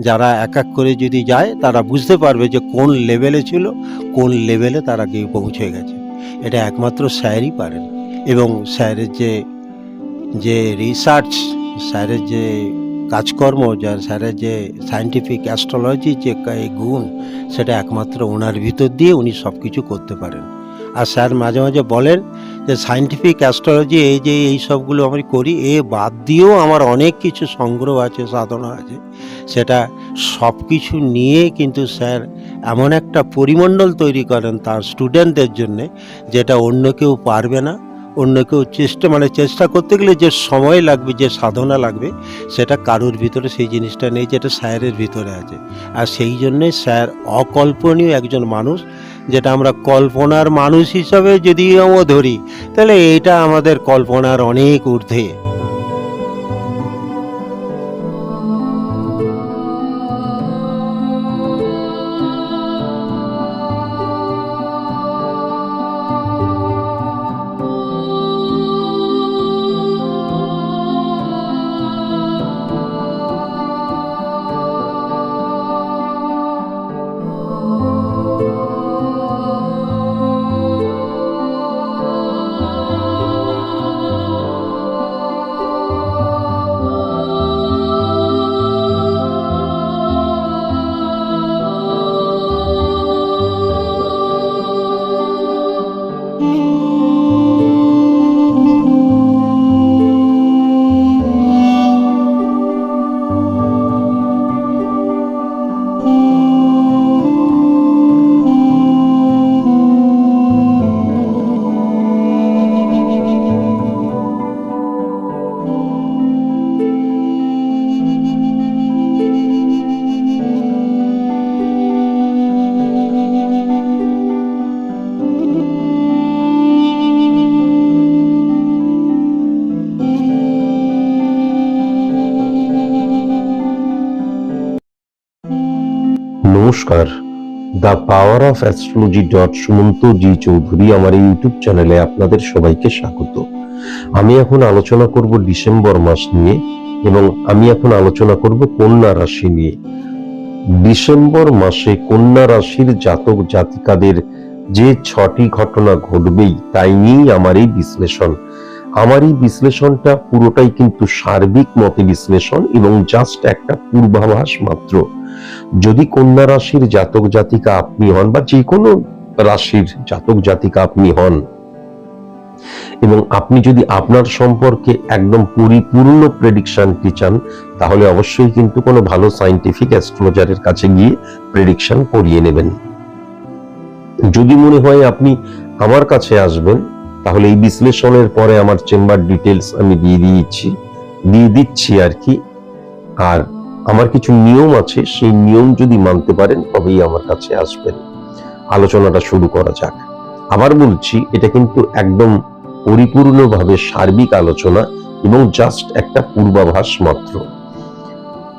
যারা এক এক করে যদি যায়, তারা বুঝতে পারবে যে কোন লেভেলে ছিল, কোন লেভেলে তারা গিয়ে পৌঁছে গেছে। এটা একমাত্র স্যারই পারেন। এবং স্যারের যে যে রিসার্চ স্যারের যে কাজকর্ম, যা স্যারের যে সায়েন্টিফিক অ্যাস্ট্রোলজি যে গুণ, সেটা একমাত্র ওনার ভিতর দিয়ে উনি সব কিছু করতে পারেন। আর স্যার মাঝে মাঝে বলেন যে সায়েন্টিফিক অ্যাস্ট্রোলজি এই যে এই সবগুলো আমি করি, এ বাদ দিয়েও আমার অনেক কিছু সংগ্রহ আছে, সাধনা আছে। সেটা সব কিছু নিয়ে কিন্তু স্যার এমন একটা পরিমণ্ডল তৈরি করেন তার স্টুডেন্টদের জন্যে, যেটা অন্য কেউ পারবে না। অন্য কেউ চেষ্টা মানে চেষ্টা করতে গেলে যে সময় লাগবে, যে সাধনা লাগবে, সেটা কারুর ভিতরে সেই জিনিসটা নেই যেটা স্যারের ভিতরে আছে। আর সেই জন্যে স্যার অকল্পনীয় একজন মানুষ, যেটা আমরা কল্পনার মানুষ হিসাবে যদিও ধরি, তাহলে এটা আমাদের কল্পনার অনেক ঊর্ধ্বে। নমস্কার। The power of astrology dot Sumanta ji Chowdhury আমার এই ইউটিউব চ্যানেলে আপনাদের সবাইকে স্বাগত। আমি এখন আলোচনা করব ডিসেম্বর মাস নিয়ে এবং আমি এখন আলোচনা করব কন্যা রাশি নিয়ে। ডিসেম্বর মাসে কন্যা রাশির জাতক জাতিকাদের যে ছটি ঘটনা ঘটবেই, তাই নিয়েই আমার এই বিশ্লেষণ। আমার এই বিশ্লেষণটা পুরোটাই কিন্তু সার্বিক মতে বিশ্লেষণ এবং জাস্ট একটা পূর্বাভাস মাত্র। যদি কন্যা রাশির জাতক জাতিকা আপনি হন বা যে কোনো রাশির জাতক জাতিকা আপনি হন, এবং আপনি যদি আপনার সম্পর্কে একদম পরিপূর্ণ প্রেডিকশনটি চান, তাহলে অবশ্যই কিন্তু কোনো ভালো সাইন্টিফিক অ্যাস্ট্রোলজারের কাছে গিয়ে প্রেডিকশন করিয়ে নেবেন। যদি মনে হয় আপনি আমার কাছে আসবেন তাহলে এই বিশ্লেষণের পরে আমার চেম্বার ডিটেলস আমি দিয়ে দিয়েছি। দিয়ে দিচ্ছি আর কি। আর আমার কিছু নিয়ম আছে, সেই নিয়ম যদি মানতে পারেন তবেই আমার কাছে আসবেন। আলোচনাটা শুরু করা যাক। আবার বলছি, এটা কিন্তু একদম পরিপূর্ণভাবে সার্বিক আলোচনা এবং জাস্ট একটা পূর্বাভাস মাত্র।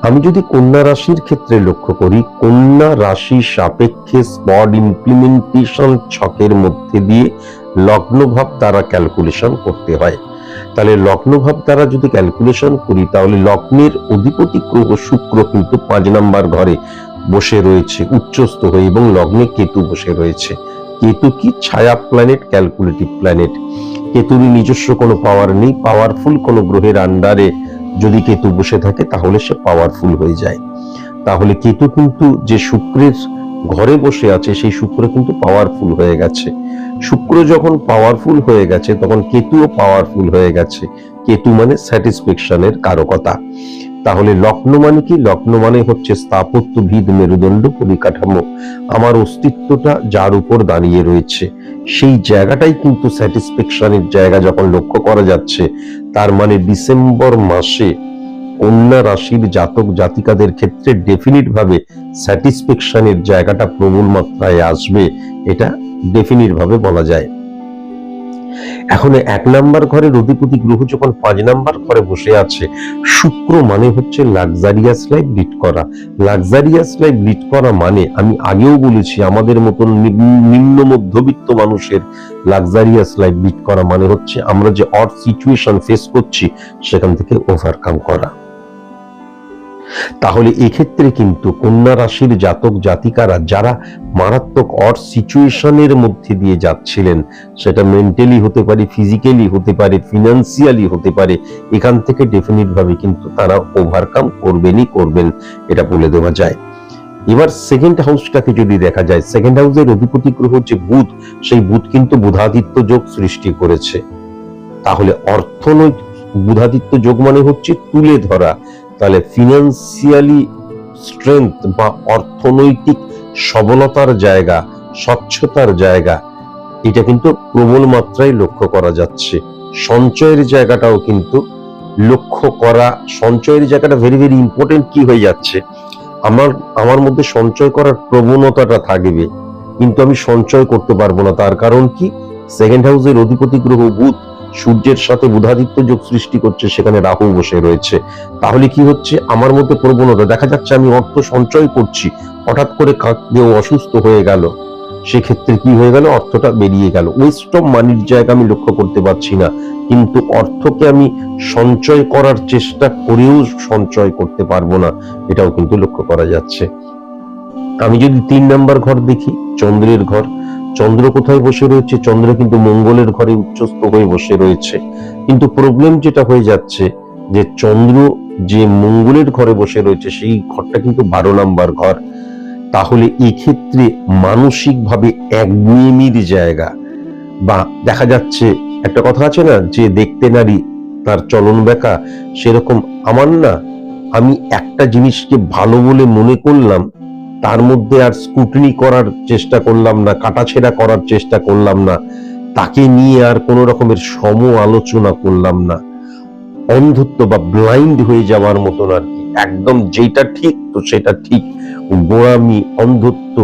আমি যদি কন্যা রাশির ক্ষেত্রে লক্ষ্য করি, কন্যা রাশি সাপেক্ষে স্পট ইমপ্লিমেন্টেশন ছকের মধ্যে দিয়ে লগ্নভাব দ্বারা ক্যালকুলেশন করতে হয়। তাহলে লগ্নভাব দ্বারা যদি ক্যালকুলেশন করি, তাহলে লগ্নের অধিপতি গ্রহ শুক্র কিন্তু পাঁচ নাম্বার ঘরে বসে রয়েছে, উচ্চস্থ হয়ে এবং লগ্নে কেতু বসে রয়েছে। কেতু কি? ছায়া প্ল্যানেট ক্যালকুলেটিভ প্ল্যানেট কেতুর নিজস্ব কোনো পাওয়ার নেই পাওয়ারফুল কোনো গ্রহের আন্ডারে যদি কেতু বসে থাকে, তাহলে সে পাওয়ারফুল হয়ে যায়। তাহলে কেতু কিন্তু যে শুক্রের ঘরে বসে আছে, সেই শুক্র কিন্তু পাওয়ারফুল হয়ে গেছে। শুক্র যখন পাওয়ারফুল হয়ে গেছে, তখন কেতুও পাওয়ারফুল হয়ে গেছে। কেতু মানে স্যাটিসফ্যাকশনের কারকতা। তাহলে লগ্ন মানে কি? লগ্ন মানে হচ্ছে স্থাপত্য ভিদ মেরুদণ্ড পরিকাঠামো। আমার অস্তিত্বটা যার উপর দাঁড়িয়ে রয়েছে। সেই জায়গাটাই কিন্তু স্যাটিসফ্যাকশনের জায়গা যখন লক্ষ্য করা যাচ্ছে, তার মানে ডিসেম্বর মাসে কন্যা রাশির জাতক জাতিকাদের ক্ষেত্রে ডেফিনিট ভাবে স্যাটিসফ্যাকশনের জায়গাটা প্রবল মাত্রায় আসবে, এটা ডেফিনিট ভাবে বলা যায়। এখন এক নাম্বার ঘরের অধিপতি গ্রহ যখন পাঁচ নাম্বার ঘরে বসে আছে, শুক্র মানে হচ্ছে লাক্সারিয়াস লাইফ লিড করা। লাক্সারিয়াস লাইফ লিড করা মানে আমি আগেও বলেছি, আমাদের মতন নিম্ন মধ্যবিত্ত মানুষের লাক্সারিয়াস লাইফ লিড করা মানে হচ্ছে আমরা যে অড সিচুয়েশন ফেস করছি, সেখান থেকে ওভারকাম করা। তাহলে এক্ষেত্রে কিন্তু কন্যা রাশির জাতক জাতিকারা যারা মারাত্মক অর সিচুয়েশনের মধ্যে দিয়ে যাচ্ছিলেন, সেটা মেন্টালি হতে পারে, ফিজিক্যালি হতে পারে, ফিনান্সিয়ালি হতে পারে, এখান থেকে ডেফিনিট ভাবে কিন্তু তারা ওভারকাম করবেনই করবেন, এটা বলে দেওয়া যায়। এবার সেকেন্ড হাউসটাকে যদি দেখা যায় সেকেন্ড হাউসের অধিপতি গ্রহ যে বুধ, সেই বুধ কিন্তু বুধাদিত্য যোগ সৃষ্টি করেছে। তাহলে অর্থনৈতিক বুধাদিত্য যোগ মানে হচ্ছে তুলে ধরা তাহলে ফিনান্সিয়ালি স্ট্রেংথ বা অর্থনৈতিক সবলতার জায়গা, স্বচ্ছতার জায়গা, এটা কিন্তু প্রবল মাত্রায় লক্ষ্য করা যাচ্ছে। সঞ্চয়ের জায়গাটাও কিন্তু লক্ষ্য করা, সঞ্চয়ের জায়গাটা ভেরি ভেরি ইম্পর্টেন্ট কি হয়ে যাচ্ছে? আমার আমার মধ্যে সঞ্চয় করার প্রবণতাটা থাকবে, কিন্তু আমি সঞ্চয় করতে পারব না। তার কারণ কি? সেকেন্ড হাউসের অধিপতি গ্রহ বুধ সূর্যের সাথে বুধাদিত্য যোগ সৃষ্টি করছে, সেখানে রাহু বসে রয়েছে। তাহলে কি হচ্ছে? আমার মধ্যে প্রবণতা, দেখা যাচ্ছে আমি অর্থ সঞ্চয় করছি, হঠাৎ করে কেউ অসুস্থ হয়ে গেল। সেক্ষেত্রে কি হয়ে গেল? অর্থটা বেরিয়ে গেল। ওয়েস্ট অফ মানির জায়গা আমি লক্ষ্য করতে পারছি না। কিন্তু অর্থকে আমি সঞ্চয় করার চেষ্টা করেও সঞ্চয় করতে পারব না, এটাও কিন্তু লক্ষ্য করা যাচ্ছে। আমি যদি তিন নাম্বার ঘর দেখি, চন্দ্রের ঘর চন্দ্র কোথায় বসে রয়েছে? চন্দ্র কিন্তু মঙ্গলের ঘরে উচ্চস্থ হয়ে বসে রয়েছে। কিন্তু প্রবলেম যেটা হয়ে যাচ্ছে যে চন্দ্র যে মঙ্গলের ঘরে বসে রয়েছে, সেই ঘরটা কিন্তু বারো নাম্বার ঘর। তাহলে এক্ষেত্রে মানসিকভাবে একগুয়েমির জায়গা বা দেখা যাচ্ছে, একটা কথা আছে না, যে দেখতে নারী তার চলন বেকা সেরকম আমার না। আমি একটা জিনিসকে ভালো বলে মনে করলাম তার মধ্যে আর স্কুটনি করার চেষ্টা করলাম না, কাটাছেড়া করার চেষ্টা করলাম না, তাকে নিয়ে আর কোনো রকমের সম আলোচনা করলাম না। অন্ধত্ব বা ব্লাইন্ড হয়ে যাওয়ার মতন আর কি। একদম যেটা ঠিক, তো সেটা ঠিক। গোড়ামি, অন্ধত্ব,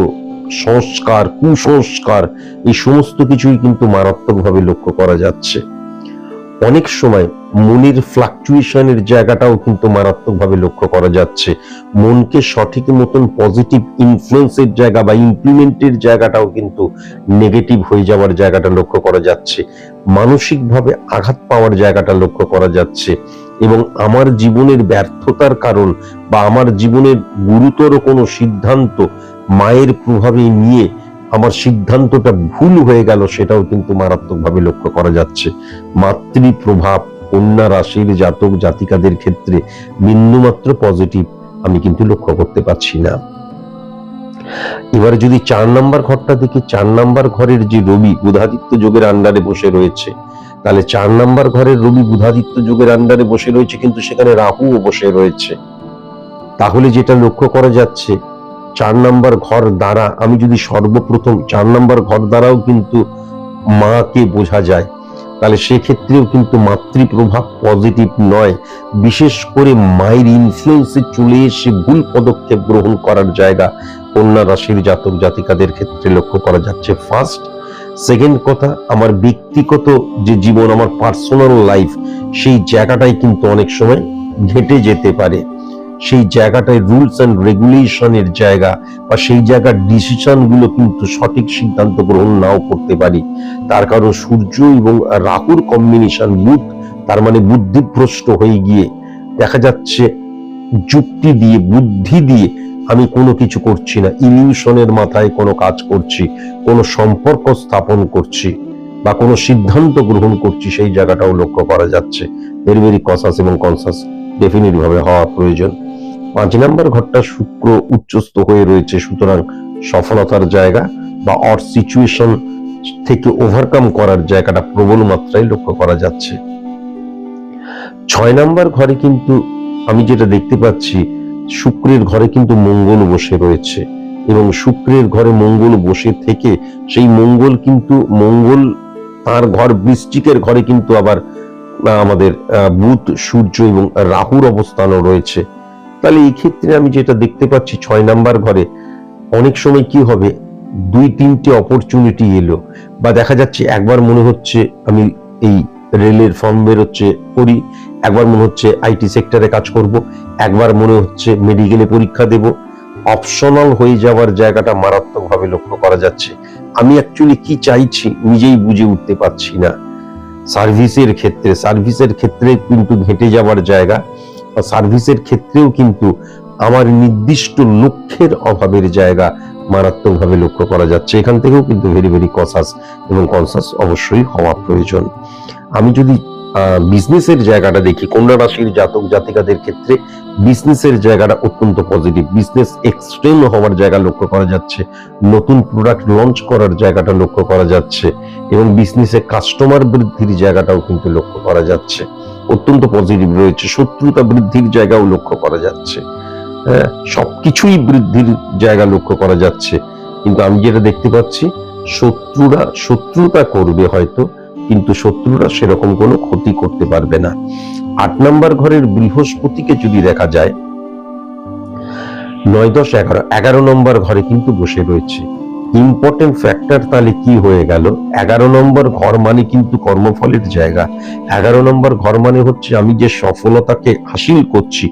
সংস্কার, কুসংস্কার, এই সমস্ত কিছুই কিন্তু মারাত্মকভাবে লক্ষ্য করা যাচ্ছে। অনেক সময় মনের ফ্লাকচুয়েশনের জায়গাটাও কিন্তু মারাত্মকভাবে লক্ষ্য করা যাচ্ছে। মনকে সঠিক মতন পজিটিভ ইনফ্লুয়েন্সের জায়গা বা ইমপ্লিমেন্টের জায়গাটাও কিন্তু নেগেটিভ হয়ে যাওয়ার জায়গাটা লক্ষ্য করা যাচ্ছে। মানসিকভাবে আঘাত পাওয়ার জায়গাটা লক্ষ্য করা যাচ্ছে এবং আমার জীবনের ব্যর্থতার কারণ বা আমার জীবনের গুরুতর কোনো সিদ্ধান্ত মায়ের প্রভাবে নিয়ে আমার সিদ্ধান্তটা ভুল হয়ে গেল সেটাও কিন্তু মারাত্মকভাবে লক্ষ্য করা যাচ্ছে। মাতৃ প্রভাব কন্যা রাশির জাতক জাতিকাদের ক্ষেত্রে বিন্দুমাত্র পজিটিভ আমি কিন্তু লক্ষ্য করতে পারছি না। এবারে যদি চার নাম্বার ঘরটা দেখি, চার নাম্বার ঘরের যে রবি বুধাদিত্য যোগের আন্ডারে বসে রয়েছে, তাহলে চার নাম্বার ঘরের রবি বুধাদিত্য যোগের আন্ডারে বসে রয়েছে, কিন্তু সেখানে রাহুও বসে রয়েছে। তাহলে যেটা লক্ষ্য করা যাচ্ছে চার নাম্বার ঘর দ্বারা, আমি যদি সর্বপ্রথম চার নাম্বার ঘর দ্বারাও কিন্তু মাকে বোঝা যায়, তাহলে সেক্ষেত্রেও কিন্তু মাতৃপ্রভাব পজিটিভ নয়। বিশেষ করে মায়ের ইনফ্লুয়েন্সে চলে এসে ভুল পদক্ষেপ গ্রহণ করার জায়গা কন্যা রাশির জাতক জাতিকাদের ক্ষেত্রে লক্ষ্য করা যাচ্ছে। ফার্স্ট সেকেন্ড কথা, আমার ব্যক্তিগত যে জীবন, আমার পার্সোনাল লাইফ সেই জায়গাটাই কিন্তু অনেক সময় ঘেটে যেতে পারে। সেই জায়গাটায় রুলস অ্যান্ড রেগুলেশনের জায়গা বা সেই জায়গার ডিসিশনগুলো কিন্তু সঠিক সিদ্ধান্ত গ্রহণ নাও করতে পারি। তার কারণ সূর্য এবং রাহুর কম্বিনেশন বুধ তার মানে বুদ্ধিভ্রষ্ট হয়ে গিয়ে দেখা যাচ্ছে যুক্তি দিয়ে, বুদ্ধি দিয়ে আমি কোনো কিছু করছি না। ইলিউশনের মাথায় কোনো কাজ করছি, কোনো সম্পর্ক স্থাপন করছি বা কোনো সিদ্ধান্ত গ্রহণ করছি, সেই জায়গাটাও লক্ষ্য করা যাচ্ছে। ভেরি ভেরি কনসাস এবং কনসাস ডেফিনেট ভাবে হওয়া প্রয়োজন। পাঁচ নাম্বার ঘরটা শুক্র উচ্চস্থ হয়ে রয়েছে, সুতরাং সফলতার জায়গা বা অর সিচুয়েশন থেকে ওভারকাম করার জায়গাটা প্রবল মাত্রায় লক্ষ্য করা যাচ্ছে। ছয় নাম্বার ঘরে কিন্তু আমি যেটা দেখতে পাচ্ছি, শুক্রের ঘরে কিন্তু মঙ্গল বসে রয়েছে এবং শুক্রের ঘরে মঙ্গল বসে থেকে সেই মঙ্গল কিন্তু মঙ্গল তার ঘর বৃষ্টিকের ঘরে কিন্তু আবার আমাদের বুধ, সূর্য এবং রাহুর অবস্থানও রয়েছে। তাহলে এই ক্ষেত্রে আমি যেটা দেখতে পাচ্ছি ছয় নাম্বার ঘরে অনেক সময় কি হবে? দুই, তিনটে অপরচুনিটি এলো। বা দেখা যাচ্ছে একবার মনে হচ্ছে আমি এই রেলের ফর্ম বেরোচ্ছে, করি। একবার মনে হচ্ছে আইটি সেক্টরে কাজ করব। একবার মনে হচ্ছে মেডিকেলে পরীক্ষা দেব। অপশনাল হয়ে যাওয়ার জায়গাটা মারাত্মকভাবে লক্ষ্য করা যাচ্ছে। আমি অ্যাকচুয়ালি কি চাইছি নিজেই বুঝে উঠতে পারছি না। সার্ভিসের ক্ষেত্রে সার্ভিসের ক্ষেত্রে কিন্তু ঘেটে যাওয়ার জায়গা সার্ভিসের ক্ষেত্রেও কিন্তু আমার নির্দিষ্ট লক্ষ্যের অভাবের জায়গা মারাত্মকভাবে লক্ষ্য করা যাচ্ছে। এখান থেকেও কিন্তু ভেরি ভেরি কসাস এবং কনসাস অবশ্যই হওয়া প্রয়োজন। আমি যদি বিজনেসের জায়গাটা দেখি কন্যা রাশির জাতক জাতিকাদের ক্ষেত্রে বিজনেসের জায়গাটা অত্যন্ত পজিটিভ বিজনেস এক্সট্রিম হওয়ার জায়গা লক্ষ্য করা যাচ্ছে। নতুন প্রোডাক্ট লঞ্চ করার জায়গাটা লক্ষ্য করা যাচ্ছে এবং বিজনেসে কাস্টমার বৃদ্ধির জায়গাটাও কিন্তু লক্ষ্য করা যাচ্ছে। অত্যন্ত পজিটিভ রয়েছে। শত্রুতা বৃদ্ধির জায়গাও লক্ষ্য করা যাচ্ছে। হ্যাঁ সবকিছুই বৃদ্ধির জায়গা লক্ষ্য করা যাচ্ছে। কিন্তু আমি যেটা দেখতে পাচ্ছি, শত্রুরা, শত্রুতা করবে হয়তো, কিন্তু শত্রুরা সেরকম কোনো ক্ষতি করতে পারবে না। আট নম্বর ঘরের বৃহস্পতিকে যদি দেখা যায়, নয় দশ এগারো এগারো নম্বর ঘরে কিন্তু বসে রয়েছে। ইম্পর্টেন্ট ফ্যাক্টর তাহলে কি হয়ে গেল? এগারো নম্বর ঘর মানে কিন্তু কর্মফলের জায়গা। এগারো নম্বর ঘর মানে হচ্ছে আমি যে সফলতাকে হাসিল করছি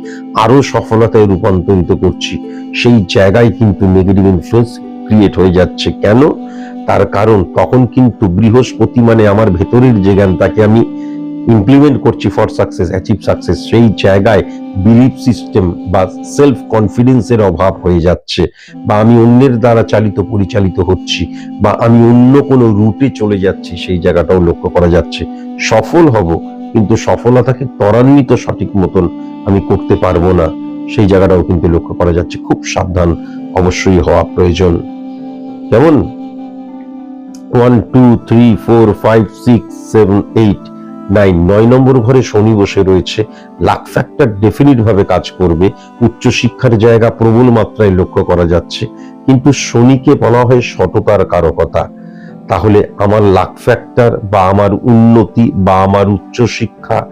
আরও সফলতায় রূপান্তরিত করছি, সেই জায়গায় কিন্তু নেগেটিভ ইনফ্লুয়েন্স ক্রিয়েট হয়ে যাচ্ছে। কেন? তার কারণ তখন কিন্তু বৃহস্পতি মানে আমার ভেতরের যে জ্ঞান তাকে আমি ইমপ্লিমেন্ট করছি ফর সাকসেস অ্যাচিভ সাকসেস সেই জায়গায় বিলিফ সিস্টেম বা সেলফ কনফিডেন্সের অভাব হয়ে যাচ্ছে বা আমি অন্যের দ্বারা চালিত, পরিচালিত হচ্ছি বা আমি অন্য কোনো রুটে চলে যাচ্ছি, সেই জায়গাটাও লক্ষ্য করা যাচ্ছে। সফল হব, কিন্তু সফলতাকে ত্বরান্বিত সঠিক মতন আমি করতে পারব না, সেই জায়গাটাও কিন্তু লক্ষ্য করা যাচ্ছে। খুব সাবধান অবশ্যই হওয়া প্রয়োজন। যেমন one two three four five six seven eight nine নয় নম্বর ঘরে শনি বসে রয়েছে। লাক ফ্যাক্টর ডেফিনিট ভাবে কাজ করবে। উচ্চ শিক্ষার জায়গা প্রবল মাত্রায় লক্ষ্য করা যাচ্ছে। কিন্তু শনিকে বলা হয় সততার কারকতা। তাহলে আমার লাক ফ্যাক্টর বা আমার উন্নতি বা আমার উচ্চ শিক্ষা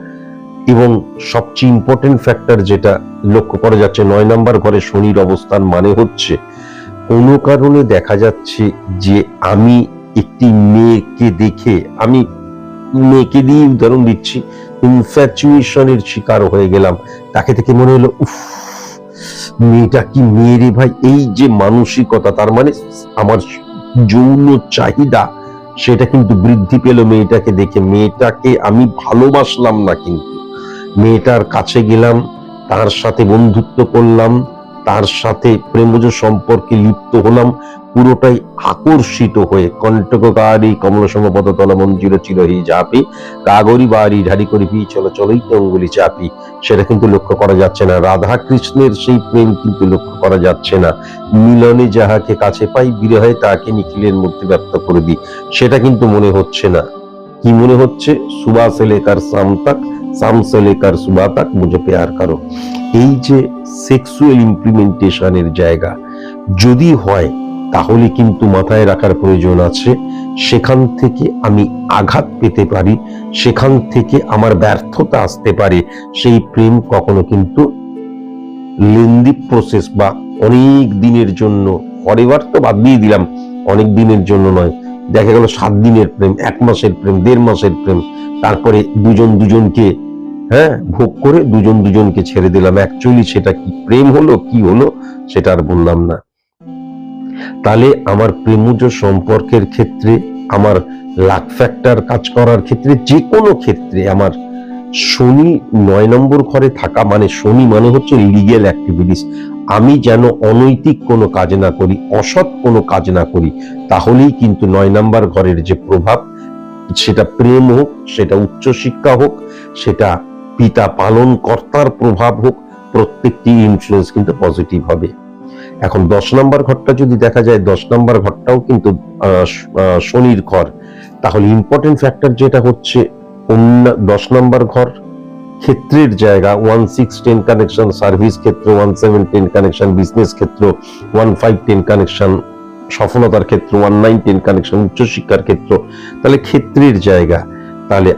এবং সবচেয়ে ইম্পর্টেন্ট ফ্যাক্টর যেটা লক্ষ্য করা যাচ্ছে, নয় নম্বর ঘরে শনির অবস্থান মানে হচ্ছে, কোনো কারণে দেখা যাচ্ছে যে আমি একটি মেয়েকে দেখে আমি মেয়েকে দিয়ে উদাহরণ দিচ্ছি। ইনফ্যাচুয়েশনের শিকার হয়ে গেলাম। তাকে থেকে মনে হলো, উফ, মেয়েটা কি মেয়ে ভাই? এই যে মানসিকতা, তার মানে আমার যৌন চাহিদা, সেটা কিন্তু বৃদ্ধি পেল মেয়েটাকে দেখে। মেয়েটাকে আমি ভালোবাসলাম না কিন্তু। মেয়েটার কাছে গেলাম, তার সাথে বন্ধুত্ব করলাম, তার সাথে প্রেমজ সম্পর্কে লিপ্ত হলাম। পুরোটাই আকর্ষিত হয়ে কণ্টকারি কমল সমপদ তল মঞ্জির চিরহি চাপি কাগরি বাড়ি ঢাড়ি করি পি চলো চলোই অঙ্গুলি চাপি। সেটা কিন্তু লক্ষ্য করা যাচ্ছে না। রাধা কৃষ্ণের সেই প্রেম কিন্তু লক্ষ্য করা যাচ্ছে না। মিলনে যাহাকে কাছে পাই বিরহে তাকে নিখিলের মধ্যে ব্যক্ত করে দিই সেটা কিন্তু মনে হচ্ছে না। কি মনে হচ্ছে? সুবা সে লেকার শাম তক শাম সে লেকার সুবা তক মুঝে প্যার করো। এই যে সেক্সুয়াল ইমপ্লিমেন্টেশনের জায়গা, যদি হয় তাহলে কিন্তু মাথায় রাখার প্রয়োজন আছে, সেখান থেকে আমি আঘাত পেতে পারি, সেখান থেকে আমার ব্যর্থতা আসতে পারে। সেই প্রেম কখনো কিন্তু লেন্দি প্রসেস বা অনেক দিনের জন্য ফরেভার তো বাদ দিয়ে দিলাম, অনেক দিনের জন্য নয়। দেখা গেল সাত দিনের প্রেম, এক মাসের প্রেম, দেড় মাসের প্রেম, তারপরে দুজন দুজনকে হ্যাঁ ভোগ করে দুজন দুজনকে ছেড়ে দিলাম। অ্যাকচুয়ালি সেটা কি প্রেম হলো, কি হলো, সেটা আর বললাম না। তাহলে আমার প্রেমজ সম্পর্কের ক্ষেত্রে, আমার লাক ফ্যাক্টর কাজ করার ক্ষেত্রে যে কোনো ক্ষেত্রে আমার শনি নয় নম্বর ঘরে থাকা মানে শনি মানে হচ্ছে লিগেল অ্যাক্টিভিটিস আমি যেন অনৈতিক কোনো কাজ না করি, অসৎ কোনো কাজ না করি, তাহলেই কিন্তু নয় নম্বর ঘরের যে প্রভাব, সেটা প্রেম হোক, সেটা উচ্চশিক্ষা হোক, সেটা পিতা পালন কর্তার প্রভাব হোক, প্রত্যেকটি ইনফ্লুয়েন্স কিন্তু পজিটিভ হবে। এখন দশ নম্বর ঘরটা যদি দেখা যায়, দশ নম্বর ঘরটাও কিন্তু শনির ঘর। তাহলে ইম্পর্টেন্ট ফ্যাক্টর যেটা হচ্ছে দশ নম্বর ঘর ক্ষেত্রের জায়গা one six ten connection service ক্ষেত্র one seven ten connection business ক্ষেত্র ওয়ান ফাইভ টেন কানেকশন সফলতার ক্ষেত্র ওয়ান নাইন টেন কানেকশন উচ্চশিক্ষার ক্ষেত্র। তাহলে ক্ষেত্রের জায়গা। তাহলে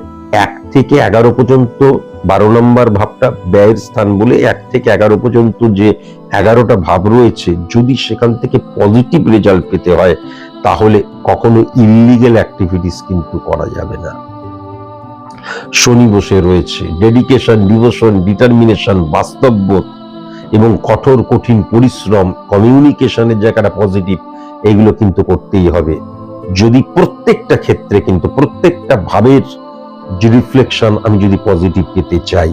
এক থেকে এগারো পর্যন্ত, বারো নম্বর ভাবটা ব্যয়ের স্থান বলে এক থেকে এগারো পর্যন্ত যে এগারোটা ভাব রয়েছে, যদি সেখান থেকে পজিটিভ রেজাল্ট পেতে হয়, তাহলে কখনো ইলিগেল অ্যাক্টিভিটিস কিন্তু করা যাবে না। শনি বসে রয়েছে। ডেডিকেশন ডিভোশন ডিটারমিনেশন বাস্তববোধ এবং কঠোর, কঠিন পরিশ্রম কমিউনিকেশনের জায়গাটা পজিটিভ এগুলো কিন্তু করতেই হবে। যদি প্রত্যেকটা ক্ষেত্রে কিন্তু, প্রত্যেকটা ভাবের যে রিফ্লেকশন আমি যদি পজিটিভ পেতে চাই।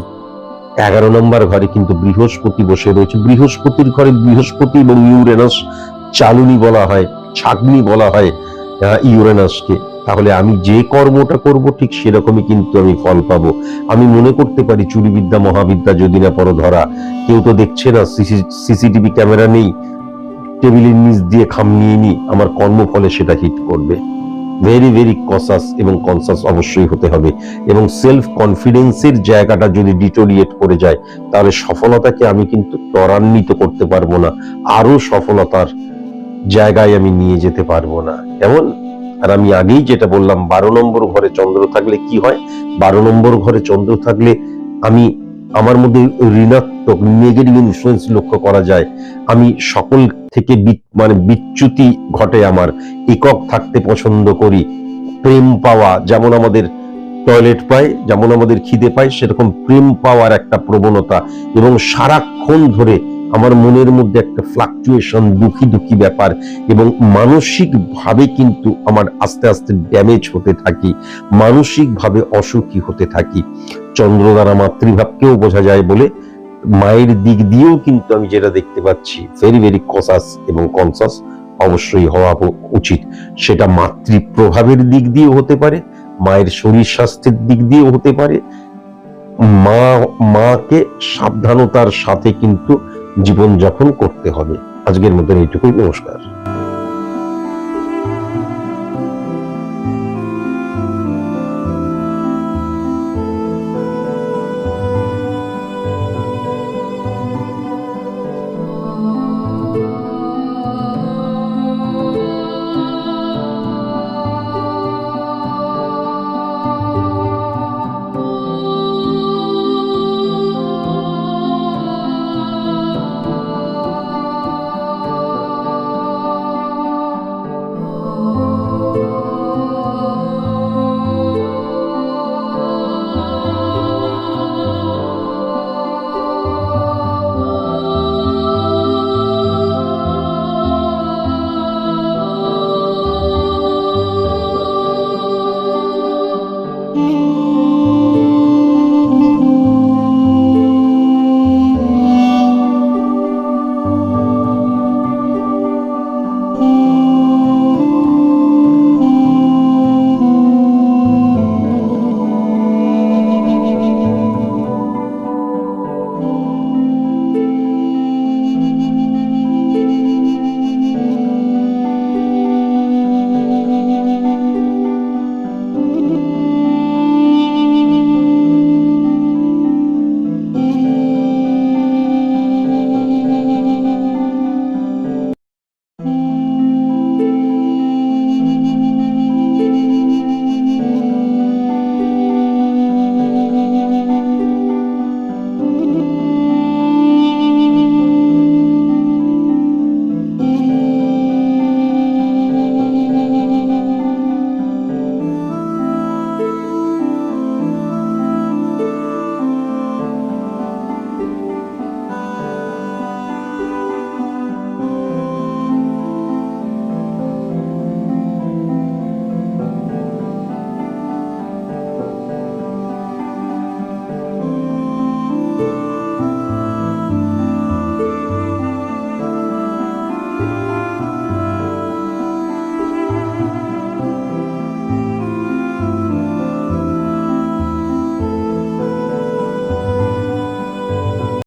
এগারো নম্বর ঘরে কিন্তু বৃহস্পতি বসে রয়েছে। বৃহস্পতির ঘরে বৃহস্পতি এবং ইউরেনাস চালুনি বলা হয়, ছাগনি বলা হয় ইউরেনাসকে। তাহলে আমি যে কর্মটা করব, ঠিক সেরকমই কিন্তু আমি ফল পাবো। আমি মনে করতে পারি চুরিবিদ্যা, মহাবিদ্যা যদি না পর ধরা কেউ তো দেখছে না সিসিটিভি ক্যামেরা নেই। টেবিলের নিচ দিয়ে খাম নিয়ে নি, আমার কর্মফলে সেটা হিট করবে। ভেরি ভেরি কসাস এবং কনসাস অবশ্যই হতে হবে। এবং সেলফ কনফিডেন্সের জায়গাটা যদি ডিটোরিয়েট করে যায়, তাহলে সফলতাকে আমি কিন্তু ত্বরান্বিত করতে পারব না। আরও সফলতার জায়গায় আমি নিয়ে যেতে পারব না। কেমন? আর আমি আগেই যেটা বললাম, বারো নম্বর ঘরে চন্দ্র থাকলে কি হয়? বারো নম্বর ঘরে চন্দ্র থাকলে আমি আমার মধ্যে ঋণাত্মক নেগেটিভ ইনফ্লুয়েন্স লক্ষ্য করা যায়। আমি সকল থেকে মানে বিচ্যুতি ঘটে আমার, একক থাকতে পছন্দ করি। প্রেম পাওয়া যেমন আমাদের টয়লেট পায়, যেমন আমাদের খিদে পায়, সেরকম প্রেম পাওয়ার একটা প্রবণতা এবং সারাক্ষণ ধরে আমার মনের মধ্যে একটা ফ্লাকচুয়েশন দুঃখী দুঃখী ব্যাপার এবং মানসিক ভাবে কিন্তু আমার আস্তে আস্তে ড্যামেজ হতে থাকি মানসিক ভাবে অসুখী হতে থাকি। চন্দ্র দ্বারা মাতৃভাবকেও বোঝা যায় বলে মায়ের দিক দিয়েও কিন্তু আমি যেটা দেখতে পাচ্ছি ভেরি ভেরি কসাস এবং কনসাস অবশ্যই হওয়া উচিত। সেটা মাতৃ প্রভাবের দিক দিয়েও হতে পারে, মায়ের শরীর স্বাস্থ্যের দিক দিয়েও হতে পারে মা মাকে সাবধানতার সাথে কিন্তু জীবনযাপন করতে হবে। আজকের মতন এইটুকুই নমস্কার।